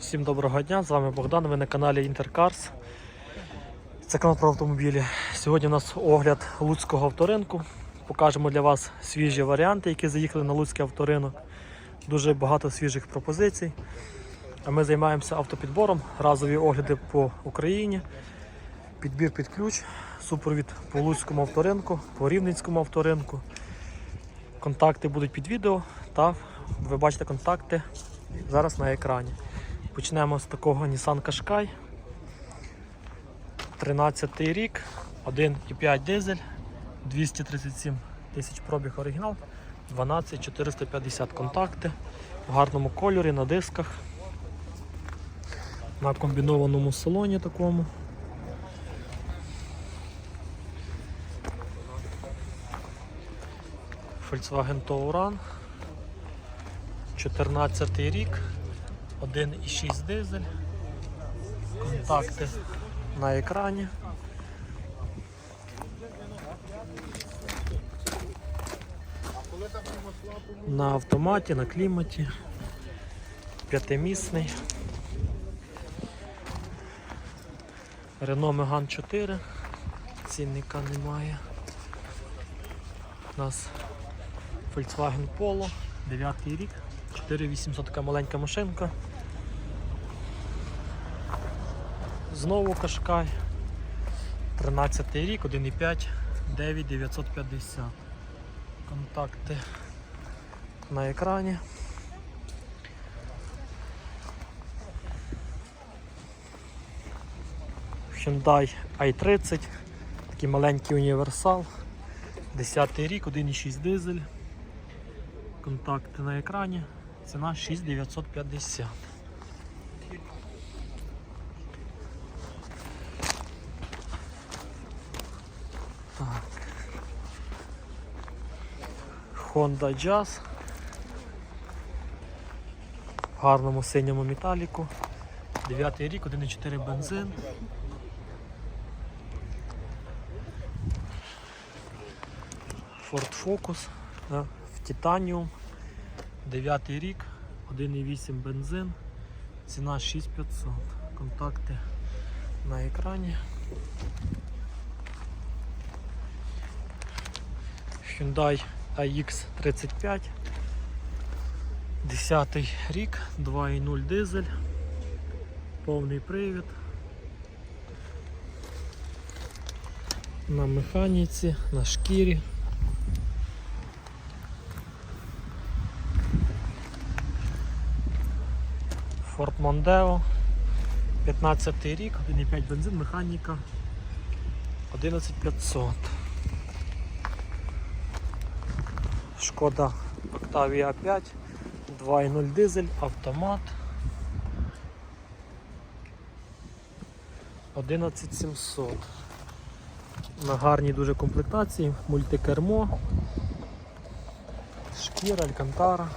Всім доброго дня, з вами Богдан, ви на каналі Інтеркарс. Це канал про автомобілі. Сьогодні у нас огляд Луцького авторинку. Покажемо для вас свіжі варіанти, які заїхали на Луцький авторинок. Дуже багато свіжих пропозицій. А ми займаємося автопідбором, разові огляди по Україні, підбір під ключ, супровід по Луцькому авторинку, по Рівненському авторинку. Контакти будуть під відео та ви бачите контакти зараз на екрані. Почнемо з такого Nissan Qashqai. 13 рік, 1,5 дизель, 237 тисяч пробіг оригінал, 12450 контакти в гарному кольорі на дисках, на комбінованому салоні такому. Volkswagen Touran 14 рік, 1,6 дизель, контакти на екрані. На автоматі, на кліматі, п'ятимісний. Renault Megane 4, цінника немає. У нас Volkswagen Polo, 9 рік, 4800 така маленька машинка. Знову Кашкай. 13 рік, 1,5, 9950. Контакти на екрані. Hyundai i30, такий маленький універсал. 10 рік, 1,6 дизель. Контакти на екрані. Ціна 6950. Honda Jazz. В гарному синьому металіку. 9 рік, 1,4 бензин. Ford Focus да, в Titanium. 9 рік, 1,8 бензин, ціна 6500. Контакти на екрані. Hyundai iX35. 10 рік, 2,0 дизель, повний привід. На механіці, на шкірі. Ford Mondeo, 15 рік, 1,5 бензин, механіка 11500. Шкода Octavia 5, 2,0 дизель, автомат. 11700. На гарній дуже комплектації, мультикермо, шкіра, алькантара.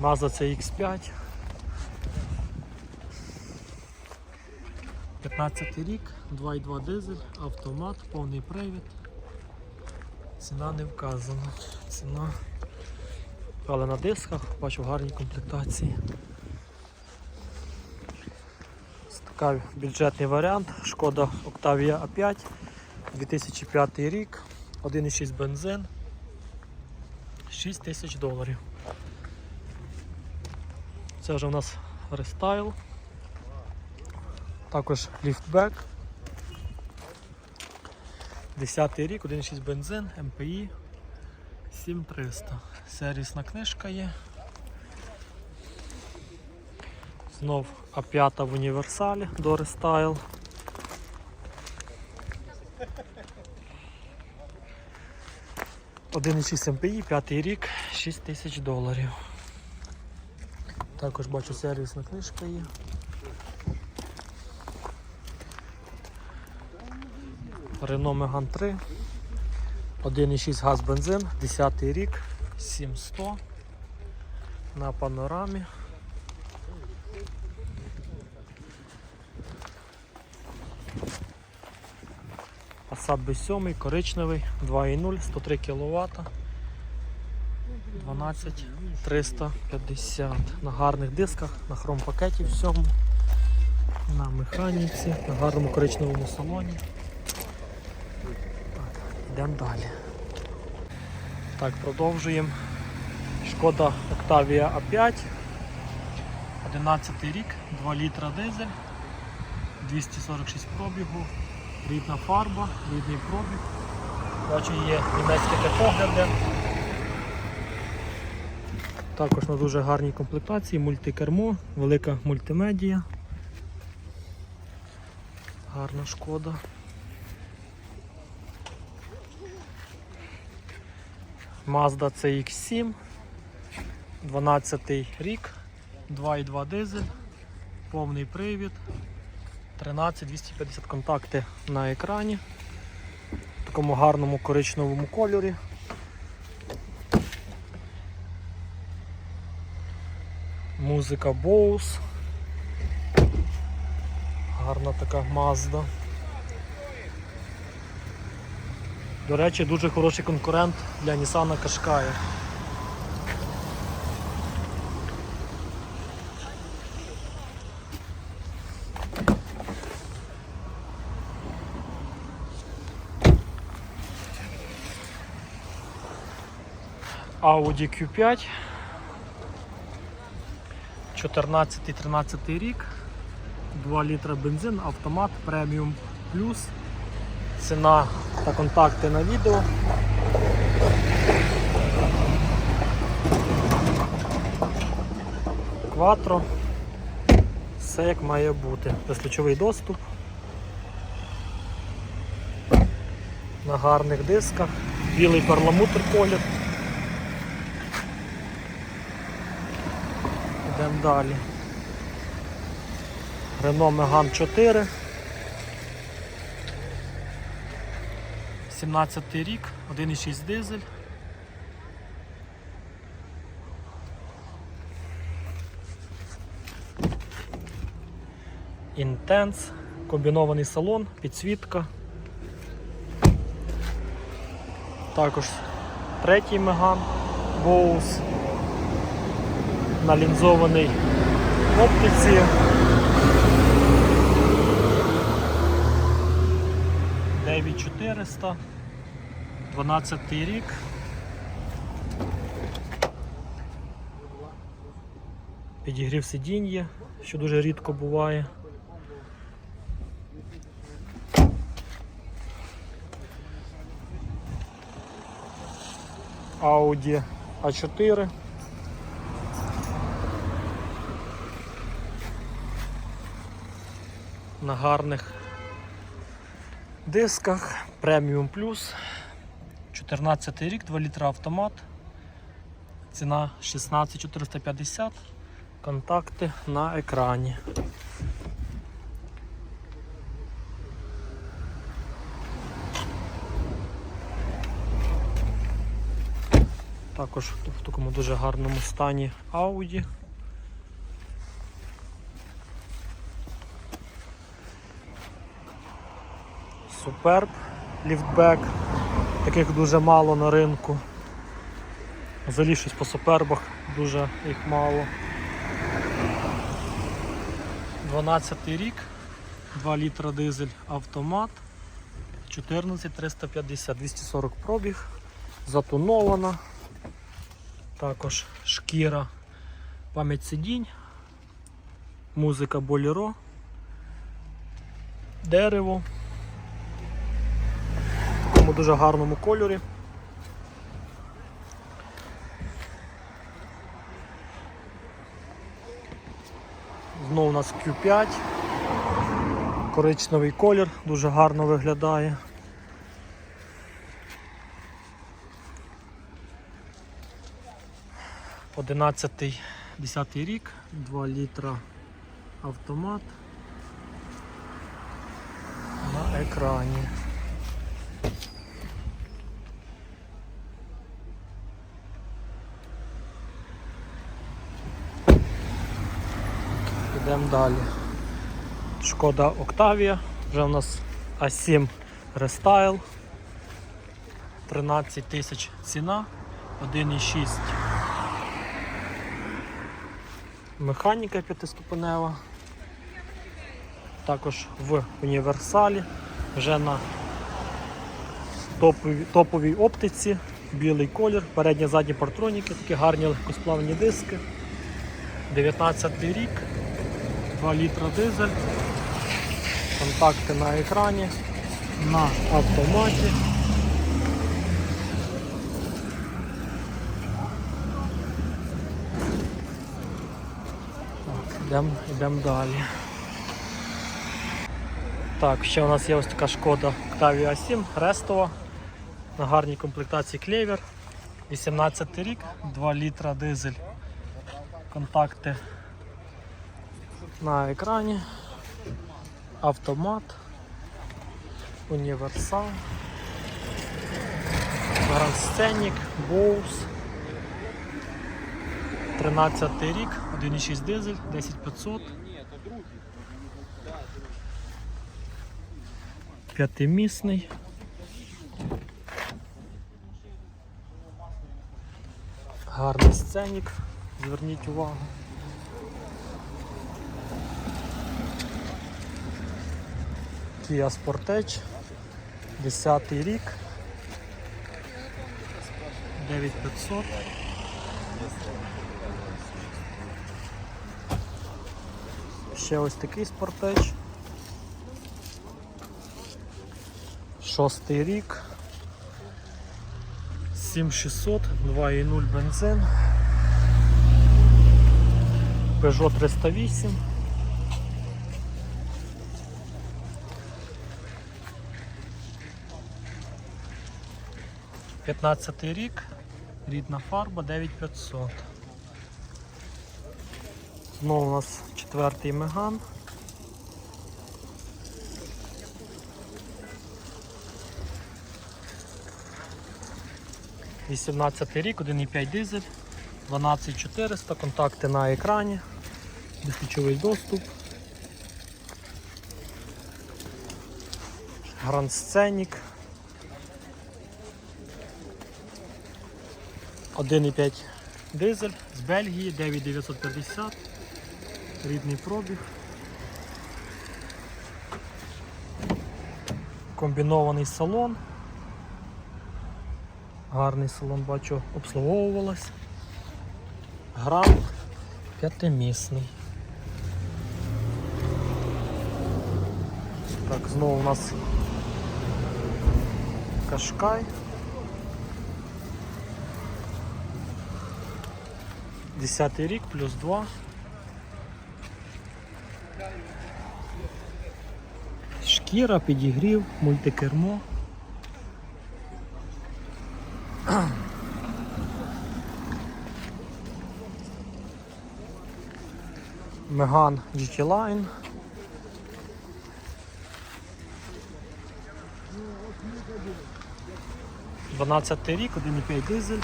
Mazda CX5. 15 рік, 2,2 дизель, автомат, повний привід. Ціна не вказана. Ціна. Але на дисках бачу в гарній комплектації. Ось Такий бюджетний варіант. Шкода Octavia A5, 2005 рік, 1,6 бензин, 6 тисяч доларів. Це вже у нас рестайл. Також ліфтбек. 10 рік, 1,6 бензин, МПІ 7300. Сервісна книжка є. Знов А5 в універсалі до рестайл. Один МПІ, п'ятий рік, 6 тисяч доларів. Також бачу сервісна книжка є. Renault Megane 3. 1,6 газ бензин, 10 рік, 700 на панорамі. Passat B7, коричневий, 2,0, 103 кВт. 12 350 на гарних дисках, на хром пакеті всьому, на механіці, на гарному коричневому салоні. Йдемо далі. Так, продовжуємо. Шкода Octavia A5. 11 рік, 2 літра дизель, 246 пробігу, рідна фарба, рідний пробіг. Бачу, є німецькі техогляди. Також на дуже гарній комплектації, мультикермо, велика мультимедія. Гарна шкода. Mazda CX7, 12 рік, 2,2 дизель, повний привід, 13250 контакти на екрані, в такому гарному коричневому кольорі. Музика Bose. Гарна така Mazda. До речі, дуже хороший конкурент для Nissan Qashqai. Audi Q5. 14-13 рік. 2 літра бензин, автомат, преміум плюс. Ціна та контакти на відео. Кватро. Все як має бути. Безключовий доступ. На гарних дисках. Білий перламутр колір. Йдемо далі. Renault Megane 4. 17 рік, 1,6 дизель. Інтенс, комбінований салон, підсвітка. Також третій Меган Боус налінзований в оптиці. Дев'ять 400, 12 рік. Підігрів сидіння, що дуже рідко буває. Audi A4. На гарних дисках Premium Plus. 14 рік, 2 літра автомат. Ціна 16450. Контакти на екрані. Також в такому дуже гарному стані Audi. Суперб ліфтбек. Таких дуже мало на ринку. Взагалі щось по супербах дуже їх мало. 12 рік, 2 літра дизель автомат, 14 350, 240 пробіг, затонована. Також шкіра, пам'ять сидінь, музика боліро, дерево такому дуже гарному кольорі. Знову у нас Q5, коричневий колір, дуже гарно виглядає. Одинадцятий, десятий рік, 2 літра автомат на екрані. Йдемо далі. Шкода Octavia, вже у нас А7 Restyle. 13 тисяч ціна, 1,6 механіка п'ятиступенева. Також в універсалі, вже на топовій, топовій оптиці, білий колір, передні задні партроніки, такі гарні легкосплавні диски. 19 рік, 2 літра дизель, контакти на екрані, на автоматі. Так, йдемо йдем далі. Так, ще у нас є ось така шкода Octavia 7 рестова на гарній комплектації клевер. 18 рік, 2 літра дизель. Контакти на екрані, автомат, універсал, гранд-сценік, боус. 13 рік, 1,6 дизель, 10500. П'ятимісний. Гарний сценік, зверніть увагу. Kia Sportage, 10 рік, 9500. Ще ось такий Sportage. Шостий рік. 7600, 2.0 бензин. Peugeot 308. П'ятнадцятий рік, рідна фарба 9500. Знову у нас четвертий меган. Вісімнадцятий рік, 1,5 дизель, 12400, контакти на екрані, безключовий доступ. Гранд Сценік. 1,5 дизель з Бельгії, 9950, рідний пробіг. Комбінований салон. Гарний салон, бачу, обслуговувалась. Грам п'ятимісний. Так, знову у нас Кашкай. Десятий рік плюс два. Шкіра, підігрів, мультикермо. Меган GT Line. Дванадцятий рік, 1,5 дизель,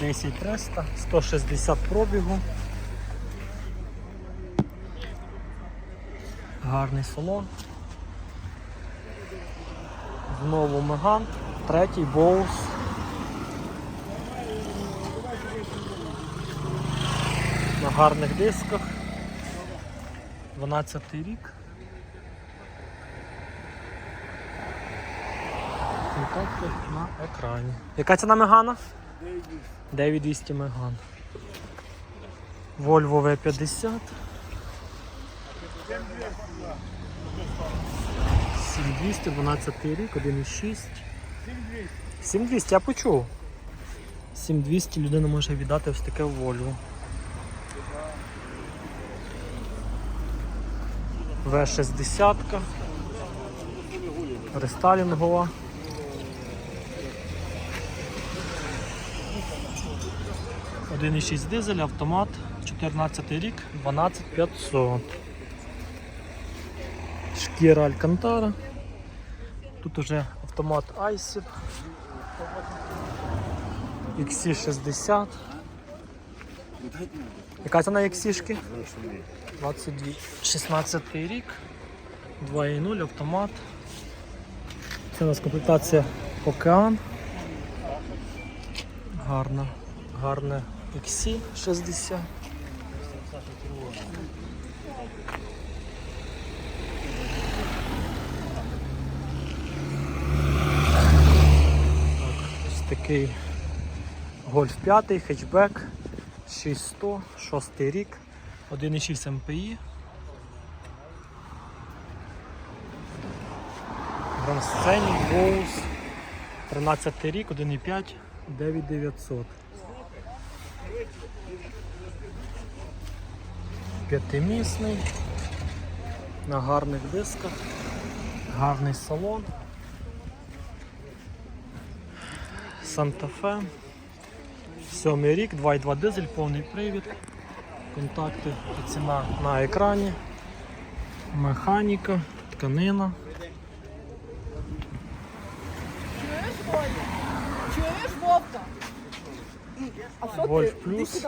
10 300, 160 пробігу. Гарний салон. Знову Меган, третій боус. На гарних дисках. 12 рік. Контакти на екрані. Яка ціна Мегана? 9200 Меган. Volvo V50. 7200, 12 рік, 1,6. 7200, я почув. 7200 людина може віддати ось таке Volvo. В60. Рестайлінгова. Один і шість дизель, автомат, 14 рік, 12500. Шкіра Алькантара. Тут уже автомат Айсіп. XC60. Яка ціна XC-шки? 22. 16 рік. 2.0 автомат. Це у нас комплектація Океан. Гарна. Гарне XC60. Ось такий Гольф 5, хетчбек, 6100, 6 рік, 1,6 МПІ. Scenic, Боус, 13 рік, 1,5, 9900. П'ятимісний, на гарних дисках, гарний салон. Санта-Фе. Сьомий рік, 2,2 дизель, повний привід. Контакти і ціна на екрані. Механіка, тканина. Чуєш, Ваня? Чуєш, Вовка? Вольф плюс.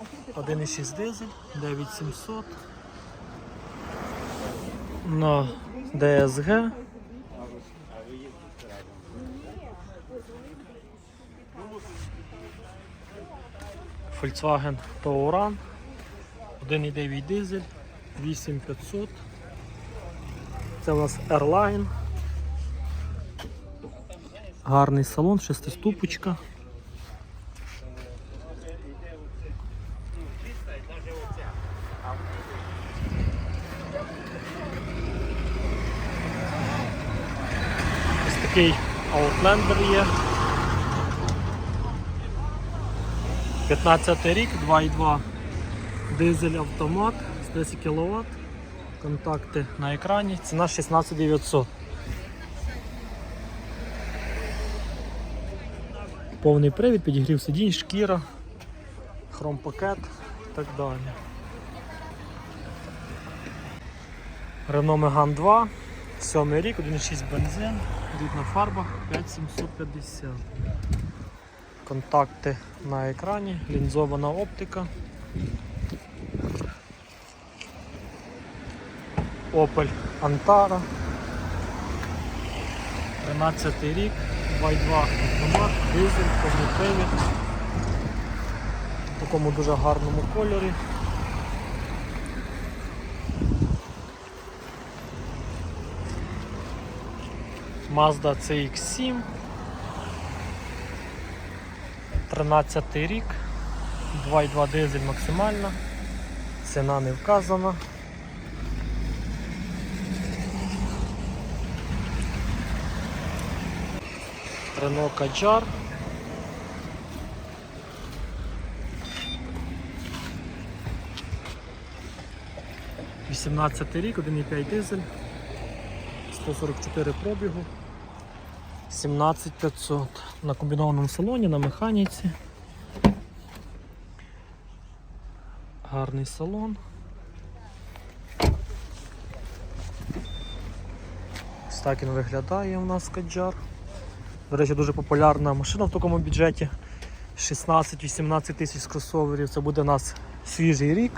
Іди сюди, не ти 1,6 дизель, 9700. На DSG. Volkswagen Touran. 1,9 дизель, 8500. Це у нас Airline. Гарний салон, шестиступочка. Ось такий Outlander є. 15 рік, 2,2 дизель автомат з 10 кВт. Контакти на екрані. Ціна 16900. Повний привід, підігрів сидінь, шкіра, хромпакет і так далі. Renault Megane 2, 7 рік, 1,6 бензин, рідна фарба 5750. Контакти на екрані, лінзована оптика. Opel Antara. 13 рік, 2,2 автомат, дизель, повний. В такому дуже гарному кольорі. Mazda CX7. 13 рік. 2,2 дизель максимальна. Ціна не вказана. Renault Kadjar. Вісімнадцятий рік, 1,5 дизель, 144 пробігу, 17500 на комбінованому салоні, на механіці. Гарний салон. Ось так він виглядає у нас Каджар. До речі, дуже популярна машина в такому бюджеті. 16-18 тисяч кросоверів. Це буде у нас свіжий рік.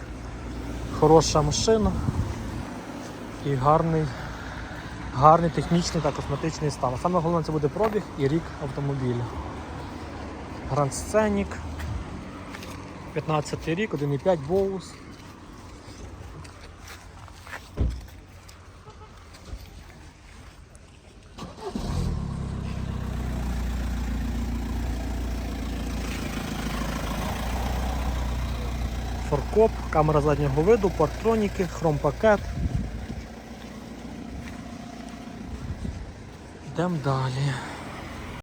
Хороша машина і гарний, гарний технічний та косметичний стан. Саме головне це буде пробіг і рік автомобіля. Grand Scenic. 15 рік, 1,5 Боус. Форкоп, камера заднього виду, парктроніки, хромпакет. Йдемо далі.